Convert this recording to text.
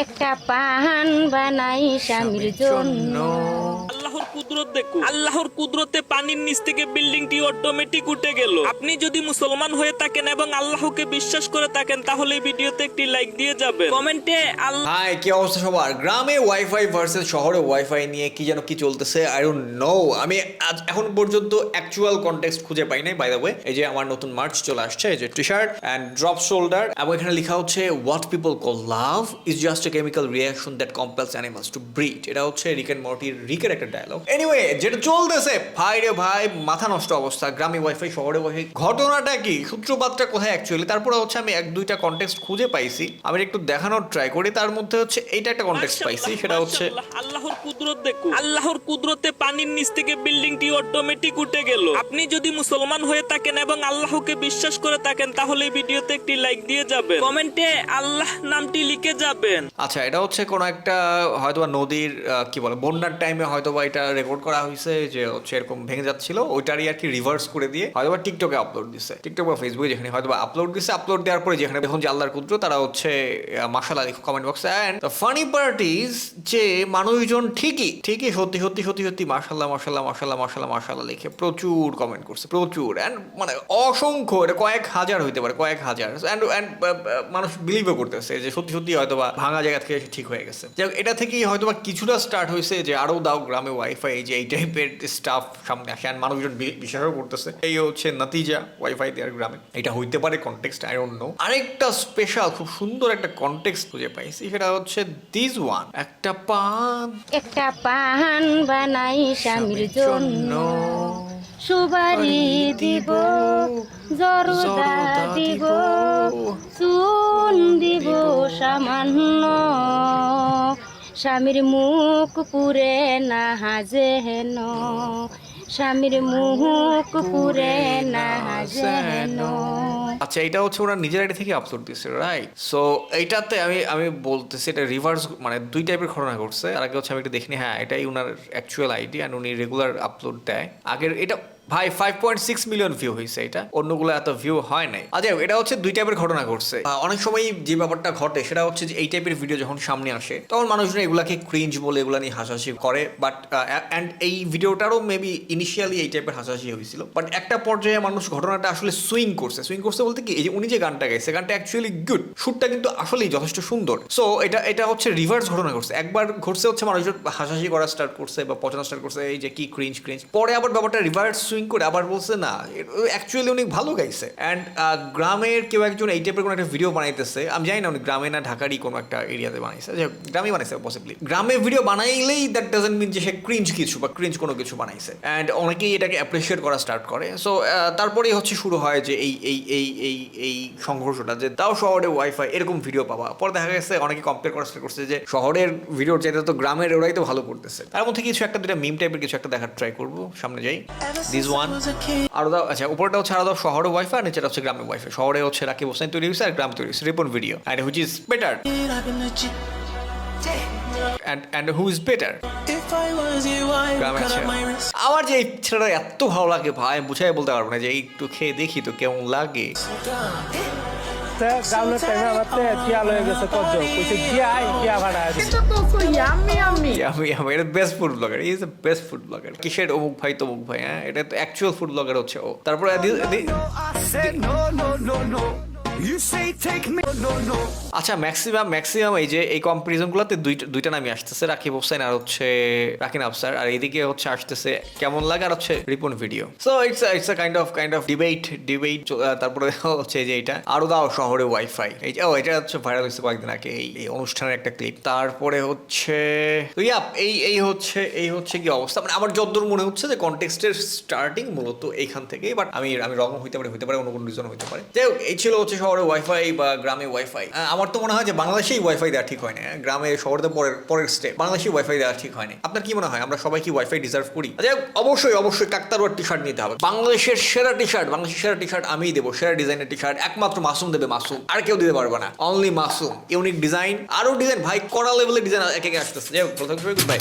একটা পাহান বানাই স্বামীর জন্য। কুদরত দেখো আল্লাহর কুদরতে পানির নিচ থেকে বিল্ডিংটি অটোমেটিক উঠে গেল। আপনি যদি মুসলমান হয়ে থাকেন এবং আল্লাহকে বিশ্বাস করে থাকেন তাহলে এই ভিডিওতে একটি লাইক দিয়ে যাবেন। কমেন্টে আল্লাহ হাই কি অবস্থা সবার? গ্রামে ওয়াইফাই ভার্সেস শহরে ওয়াইফাই নিয়ে কি যেন কি চলতেছে? আই ডোন্ট নো আমি আজ এখন পর্যন্ত অ্যাকচুয়াল কন্টেক্সট খুঁজে পাই নাই বাই দ্য ওয়ে এই যে আমার নতুন মার্চ চলে আসছে এই যে T shirt and drop shoulder এবং এখানে লেখা হচ্ছে what people call love is just a chemical reaction that compels animals to breed এটা হচ্ছে রিক অ্যান্ড মর্টির রিকের একটা ডায়লগ এনিওয়ে যেটা চলতেছে ভাই রে ভাই মাথা নষ্ট অবস্থা গ্রামে ওয়াইফাই শহরে ওয়াইফাই ঘটনাটা কি? সূত্রপাতটা কোথায় অ্যাকচুয়ালি তারপরে হচ্ছে আমি এক দুইটা কন্টেক্সট খুঁজে পাইছি। আমি একটু দেখানোর ট্রাই করি তার মধ্যে হচ্ছে এইটা একটা কন্টেক্সট পাইছি সেটা হচ্ছে আল্লাহর কুদরত দেখো আল্লাহর কুদরতে পানির নিচ থেকে বিল্ডিংটি অটোমেটিক উঠে গেল। আপনি যদি মুসলমান হয়ে থাকেন এবং আল্লাহকে বিশ্বাস করে থাকেন তাহলে এই ভিডিওতে একটি লাইক দিয়ে যাবেন। কমেন্টে আল্লাহ নামটি লিখে যাবেন। আচ্ছা এটা হচ্ছে কোনো একটা হয়তো বা নদীর কি বলে বন্যার টাইমে হয়তো বা এটা রেকর্ড করা হয়েছে যে হচ্ছে এরকম ভেঙে যাচ্ছিল, ওইটারই আর কি রিভার্স করে দিয়ে হয়তো বা টিকটকে আপলোড দিছে। টিকটক বা ফেসবুকে যেখানে হয়তো আপলোড দিছে আপলোড দেওয়ার পরে যেখানে দেখুন যে আল্লাহর কুদ্র তারা হচ্ছে মাসালা লিখো কমেন্ট বক্সে অ্যান্ড ফানি পার্টিস যে মানুষজন ঠিকই ঠিকই সত্যি সত্যি সত্যি সত্যি মাসাল্লাহ মাসাল্লাহ মাসাল্লাহ মাসাল্লাহ মাসাল্লাহ লিখে প্রচুর কমেন্ট করছে, প্রচুর। অ্যান্ড মানে অসংখ্য, এটা কয়েক হাজার হইতে পারে, কয়েক হাজার। অ্যান্ড অ্যান্ড মানুষ বিলিভও করতেছে যে সত্যি সত্যি হয়তো বা ভাঙা জায়গা থেকে ঠিক হয়ে গেছে। এটা থেকেই হয়তো বা কিছুটা স্টার্ট হয়েছে যে আরও দাও গ্রামে ওয়াইফাই এই যে এই টাইপের স্টাফ সামনে আসে অ্যান্ড মানুষজন বিশ্বাসও করতেছে। এই হচ্ছে নাতিজা ওয়াইফাই দেওয়ার গ্রামে। এটা হইতে পারে কনটেক্সট আই ডোন্ট নো আরেকটা স্পেশাল খুব সুন্দর একটা কনটেক্সট খুঁজে পাইছি সেটা হচ্ছে দিস ওয়ান একটা পান। একটা পাহান বানাই স্বামীর জন্য। সুবারি দিব জরদা দিব। চুন দিব সামান্য। স্বামীর মুখ পুরে না হাজে হেন। স্বামীর মুখ পুরে না হাজে হেন। আচ্ছা এটা হচ্ছে ওরা নিজের আইডি থেকে আপলোড দিচ্ছে রাইট সো এইটাতে আমি আমি বলতেছি, এটা রিভার্স মানে দুই টাইপের ঘটনা ঘটছে। আর আগে হচ্ছে আমি এটা দেখিনি হ্যাঁ এটাই ওনার অ্যাকচুয়াল আইডি অ্যান্ড উনি রেগুলার আপলোড দেয়। আগের, এটা ভাই five point six million view হয়েছে এটা। অন্যগুলো এত ভিউ হয় নাই। আচ্ছা এটা হচ্ছে দুই টাইপের ঘটনা ঘটছে। অনেক সময় যে ব্যাপারটা ঘটে, সেটা হচ্ছে যে এই টাইপের ভিডিও যখন সামনে আসে, তখন মানুষজন এগুলাকে ক্রিঞ্জ বলে, এগুলা নিয়ে হাসাহাসি করে। বাট অ্যান্ড এই ভিডিওটারও মেবি ইনিশিয়ালি এই টাইপের হাসাহাসি হয়েছিল। বাট একটা পর্যায়ে মানুষ ঘটনাটা আসলে সুইং করছে। সুইং করছে বলতে কি, এই যে উনি যে গানটা গাইছে, গানটা অ্যাকচুয়ালি গুড শুটটা কিন্তু আসলেই যথেষ্ট সুন্দর। সো এটা এটা হচ্ছে রিভার্স ঘটনা ঘটছে। একবার ঘটছে হচ্ছে মানুষজন হাসাহাসি করা স্টার্ট করছে বা পচানো স্টার্ট করছে, এই যে কি ক্রিঞ্জ ক্রিঞ্জ পরে আবার ব্যাপারটা রিভার্স সুইং করে আবার বলছে না অ্যাকচুয়ালি উনি ভালো গাইছে। অ্যান্ড গ্রামের কেউ একজন এই টাইপের কোনো একটা ভিডিও বানাইতেছে। আমি জানি না উনি গ্রামে না ঢাকারই কোনো একটা এরিয়াতে বানাইছে। যে গ্রামে বানাইছে পসিবলি গ্রামে ভিডিও বানাইলেই দ্যাট ডাজেন্ট মিন যে সে ক্রিঞ্জ কিছু বা ক্রিঞ্জ কোনো কিছু বানাইছে। অ্যান্ড অনেকেই এটাকে অ্যাপ্রিসিয়েট করা স্টার্ট করে। সো তারপরেই হচ্ছে শুরু হয় যে এই এই এই এই এই সংঘর্ষটা যে তাও শহরে ওয়াইফাই এরকম ভিডিও পাওয়া। পরে দেখা গেছে অনেকে কম্পেয়ার করা স্টার্ট করছে যে শহরের ভিডিওর চাইতে তো গ্রামের ওরাই তো ভালো করতেছে। তার মধ্যে কিছু একটা দুটা মিম টাইপের কিছু একটা দেখার ট্রাই করব। সামনে যাই। দিস ওয়ান আরও দাও আচ্ছা উপরটা হচ্ছে আরও দাও, শহরে ওয়াইফাই আর হচ্ছে গ্রামের ওয়াইফাই শহরে হচ্ছে রাকিব হোসেন তৈরি হয়েছে, আর গ্রাম তৈরি হয়েছে video and which is better and and who is better আমার যে ছেলেটা এত ভালো লাগে, ভাই বুঝাই বলতে পারব না যে একটু খেয়ে দেখি তো কেমন লাগে। গাউনের টাইমে আমার তো টিয়া লয়ে গেছে কত কইছে কিয়া আই কিয়া ভাড়া আমি আমি এটা best food blogger is a best food blogger কিসের অমুক ভাই তমুক ভাই হ্যাঁ? এটা তো অ্যাকচুয়াল ফুড ব্লগার হচ্ছে ও। তারপরে আচ্ছা ম্যাক্সিমাম ম্যাক্সিমাম এই যে এই কম্পারিজনগুলোতে দুইটা দুইটা নামই আসতেছে। রাকিব হোসেন আর হচ্ছে রাকিন আফসার। আর এইদিকে হচ্ছে আসতেছে কেমন লাগে? আর হচ্ছে Ripon video. So it's it's a kind of kind of debate debate তারপরে হচ্ছে যে এটা আরও দাও শহরে ওয়াইফাই এই যে, ও, এটা হচ্ছে ভাইরাল হয়েছে কয়েকদিন আগে, এই এই অনুষ্ঠানের একটা ক্লিপ তারপরে হচ্ছে ইয়াপ এই এই হচ্ছে এই হচ্ছে কি অবস্থা? মানে আমার যতদূর মনে হচ্ছে যে কন্টেক্সটের স্টার্টিং মূলত এইখান থেকেই বাট আমি আমি রং হইতে পারে হইতে পারে, অন্য কোনো রিজন হইতে পারে। যাই হোক, এই ছিল হচ্ছে শহরে ওয়াইফাই বা গ্রামে ওয়াইফাই আমার তো মনে হয় যে বাংলাদেশেই ওয়াইফাই দেওয়া ঠিক হয় না গ্রামে শহরে তো পরের পরের স্টেপ বাংলাদেশে ওয়াইফাই দেওয়া ঠিক হয় না আপনার কি মনে হয়? আমরা সবাই কি ওয়াইফাই ডিজার্ভ করি? যাই হোক, অবশ্যই অবশ্যই কাকতারুয়ার টি শার্ট নিতে হবে। বাংলাদেশের সেরা টি শার্ট বাংলাদেশের সেরা টি শার্ট আমিই দেবো। সেরা ডিজাইনের টি শার্ট একমাত্র মাসুম দেবে মাসুম। আর কেউ দিতে পারবে না। অনলি মাসুম। ইউনিক ডিজাইন আরও ডিজাইন ভাই কড়া লেভেলের ডিজাইন এক একে আসতেছে। যাই হোক বাই